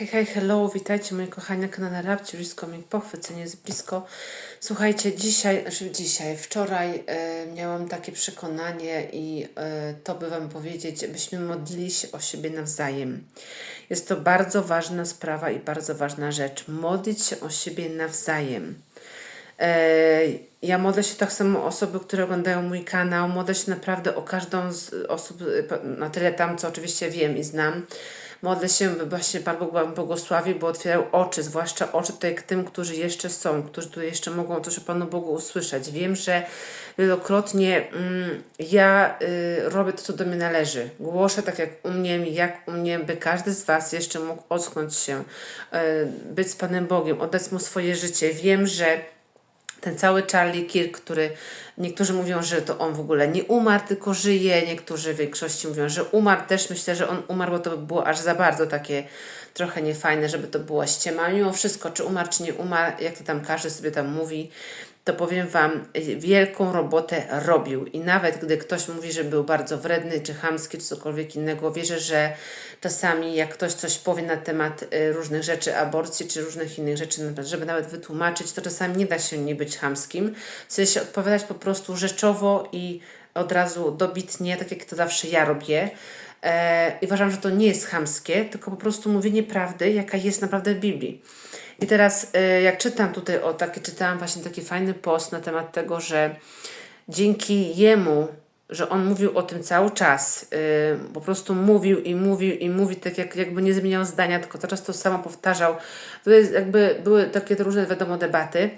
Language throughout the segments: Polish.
Hej, hej, hello, witajcie moi kochani na kanale Rabci, blisko mi pochwycenie jest blisko. Słuchajcie, dzisiaj, znaczy dzisiaj, wczoraj e, miałam takie przekonanie i e, to by Wam powiedzieć, byśmy modlili się o siebie nawzajem. Jest to bardzo ważna sprawa i bardzo ważna rzecz. Modlić się o siebie nawzajem. E, ja modlę się tak samo osoby, które oglądają mój kanał. Modlę się naprawdę o każdą z osób, e, na tyle tam, co oczywiście wiem i znam. Modlę się, by właśnie Pan Bóg Wam błogosławił, bo otwierał oczy, zwłaszcza oczy tutaj tym, którzy jeszcze są, którzy tu jeszcze mogą coś o Panu Bogu usłyszeć. Wiem, że wielokrotnie mm, ja y, robię to, co do mnie należy. Głoszę tak, jak umiem, jak umiem, by każdy z Was jeszcze mógł ocknąć się, y, być z Panem Bogiem, oddać Mu swoje życie. Wiem, że ten cały Charlie Kirk, który niektórzy mówią, że to on w ogóle nie umarł, tylko żyje, niektórzy w większości mówią, że umarł. Też myślę, że on umarł, bo to by było aż za bardzo takie trochę niefajne, żeby to była ściema. Mimo wszystko, czy umarł, czy nie umarł, jak to tam każdy sobie tam mówi, to powiem Wam, wielką robotę robił. I nawet gdy ktoś mówi, że był bardzo wredny, czy chamski, czy cokolwiek innego, wierzę, że czasami jak ktoś coś powie na temat y, różnych rzeczy, aborcji, czy różnych innych rzeczy, żeby nawet wytłumaczyć, to czasami nie da się nie być chamskim. W sensie odpowiadać po prostu rzeczowo i od razu dobitnie, tak jak to zawsze ja robię. E, I uważam, że to nie jest chamskie, tylko po prostu mówienie prawdy, jaka jest naprawdę w Biblii. I teraz, y, jak czytam tutaj, o takie, czytałam właśnie taki fajny post na temat tego, że dzięki jemu, że on mówił o tym cały czas, yy, po prostu mówił i mówił i mówił, tak jak, jakby nie zmieniał zdania, tylko cały czas to samo powtarzał. To jest jakby były takie różne, wiadomo, debaty.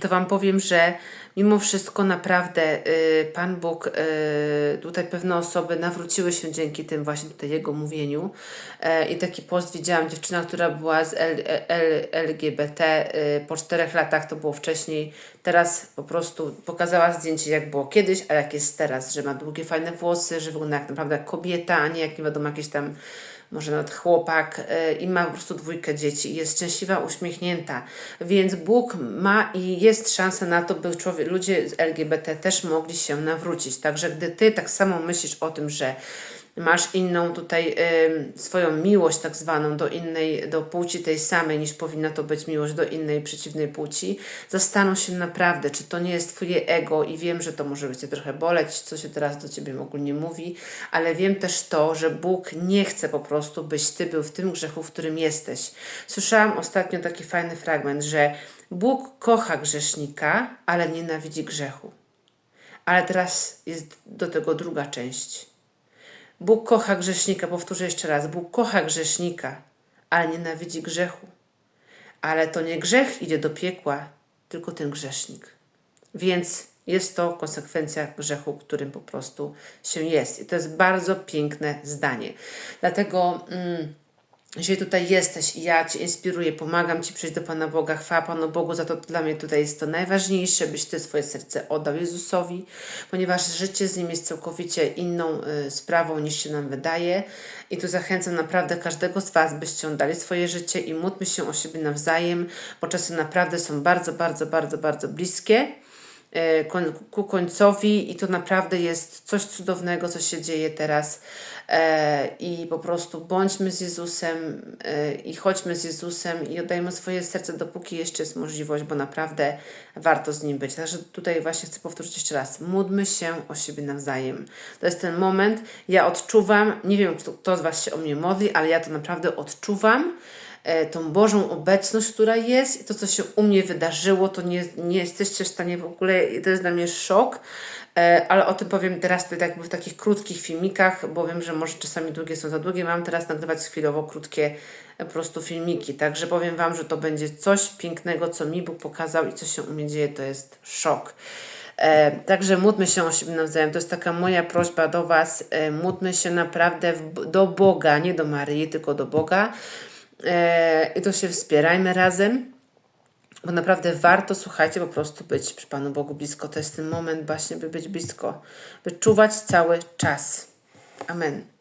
To Wam powiem, że mimo wszystko naprawdę y, Pan Bóg, y, tutaj pewne osoby nawróciły się dzięki tym właśnie tutaj Jego mówieniu. E, I taki post widziałam, dziewczyna, która była z LGBT y, po czterech latach, to było wcześniej, teraz po prostu pokazała zdjęcie jak było kiedyś, a jak jest teraz, że ma długie, fajne włosy, że wygląda jak naprawdę kobieta, a nie jak nie wiadomo jakieś tam może nawet chłopak y, i ma po prostu dwójkę dzieci jest szczęśliwa, uśmiechnięta. Więc Bóg ma i jest szansa na to, by człowiek, ludzie z LGBT też mogli się nawrócić. Także gdy Ty tak samo myślisz o tym, że masz inną tutaj y, swoją miłość tak zwaną do innej, do płci tej samej niż powinna to być miłość do innej przeciwnej płci, zastanów się naprawdę, czy to nie jest Twoje ego i wiem, że to może być Cię trochę boleć, co się teraz do Ciebie ogólnie mówi, ale wiem też to, że Bóg nie chce po prostu, byś Ty był w tym grzechu, w którym jesteś. Słyszałam ostatnio taki fajny fragment, że Bóg kocha grzesznika, ale nienawidzi grzechu. Ale teraz jest do tego druga część Bóg kocha grzesznika, powtórzę jeszcze raz, Bóg kocha grzesznika, ale nienawidzi grzechu. Ale to nie grzech idzie do piekła, tylko ten grzesznik. Więc jest to konsekwencja grzechu, którym po prostu się jest. I to jest bardzo piękne zdanie. Dlatego. Mm, jeżeli tutaj jesteś i ja Cię inspiruję, pomagam Ci przyjść do Pana Boga, chwała Panu Bogu, za to dla mnie tutaj jest to najważniejsze, byś Ty swoje serce oddał Jezusowi, ponieważ życie z Nim jest całkowicie inną y, sprawą niż się nam wydaje. I tu zachęcam naprawdę każdego z Was, byście oddali swoje życie i módlmy się o siebie nawzajem, bo czasy naprawdę są bardzo, bardzo, bardzo, bardzo bliskie ku końcowi i to naprawdę jest coś cudownego, co się dzieje teraz E, i po prostu bądźmy z Jezusem e, i chodźmy z Jezusem i oddajmy swoje serce, dopóki jeszcze jest możliwość, bo naprawdę warto z Nim być. Także tutaj właśnie chcę powtórzyć jeszcze raz, módlmy się o siebie nawzajem. To jest ten moment, ja odczuwam, nie wiem kto z Was się o mnie modli, ale ja to naprawdę odczuwam, e, tą Bożą obecność, która jest i to, co się u mnie wydarzyło, to nie, nie jesteście w stanie w ogóle, to jest dla mnie szok, E, ale o tym powiem teraz jakby w takich krótkich filmikach, bo wiem, że może czasami długie są za długie. Mam teraz nagrywać chwilowo krótkie e, po prostu filmiki, także powiem Wam, że to będzie coś pięknego, co mi Bóg pokazał i co się u mnie dzieje, to jest szok. E, także módlmy się o siebie nawzajem. To jest taka moja prośba do Was. E, módlmy się naprawdę w, do Boga, nie do Maryi, tylko do Boga. E, I to się wspierajmy razem. Bo naprawdę warto, słuchajcie, po prostu być przy Panu Bogu blisko. To jest ten moment właśnie, by być blisko, by czuwać cały czas. Amen.